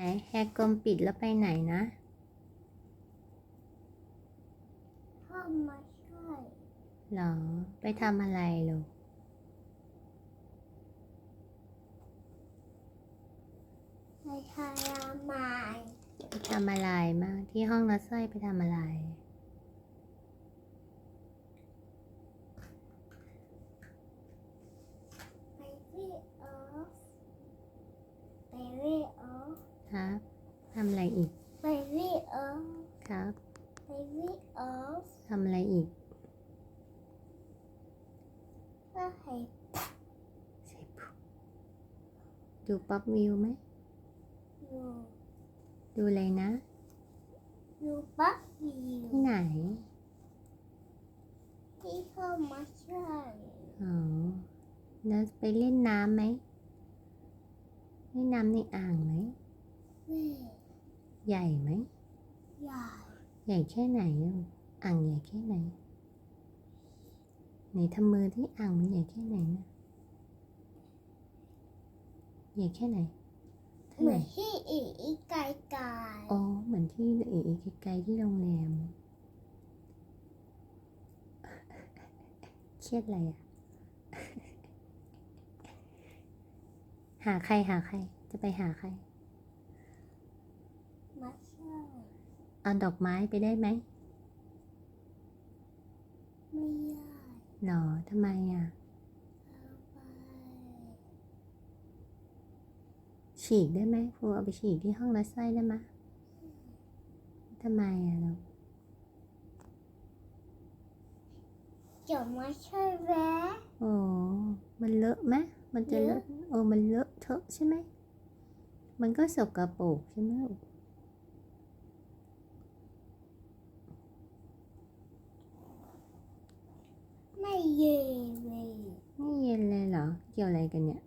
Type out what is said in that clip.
ไหนแฮกกลมปิดแล้วไปไหนนะ พ่อมาช่วยหรอ ไปทำอะไรลูกไปทรมานไปทำอะไรมาที่ห้องนัดสร้อยไปทำอะไร ไปรีออฟไปรีออฟ ครับทำอะไรอีกไปรีออฟครับไปรีออฟทำอะไรอีกเพื่อให้ใส่ปุ๊บดูป๊อปวิวไหมอยู่ดูเลยนะอยู่ปักวิวที่ไหน ที่พ่อมาช่วยอ๋อแล้วไปเล่นน้ำไหมเล่นน้ำในอ่างไหมแม่ ใหญ่ไหม ใหญ่ ใหญ่แค่ไหนลูกอ่างใหญ่แค่ไหน ไหนทำมือที่อ่างมันใหญ่แค่ไหนนะใหญ่แค่ไหนเท่าเหไหมืร่อนที่อีอีไก่ไก่อ๋อ เหมือนที่เอ๋ไกลๆที่โรงแรม เครียดอะไรอะ หาใครหาใคร จะไปหาใคร มาช่วย เอาดอกไม้ไปได้ไหม ไม่ได้หรอทำไมอะเอาไปฉีกได้ไหมครูเอาไปฉีกที่ห้องรัดไส้ได้ไหมทำไมอะลูกเดี๋ยวมาช่วยแวะโอ้มันเลอะไหมมันจะเลอะโอ้มันเลอะเทอะใช่ไหม มันก็สกปรกใช่ไหมลูกไม่ เย็นเลยไม่เย็นเลยเหรอ เกี่ยวอะไรกันเนี่ย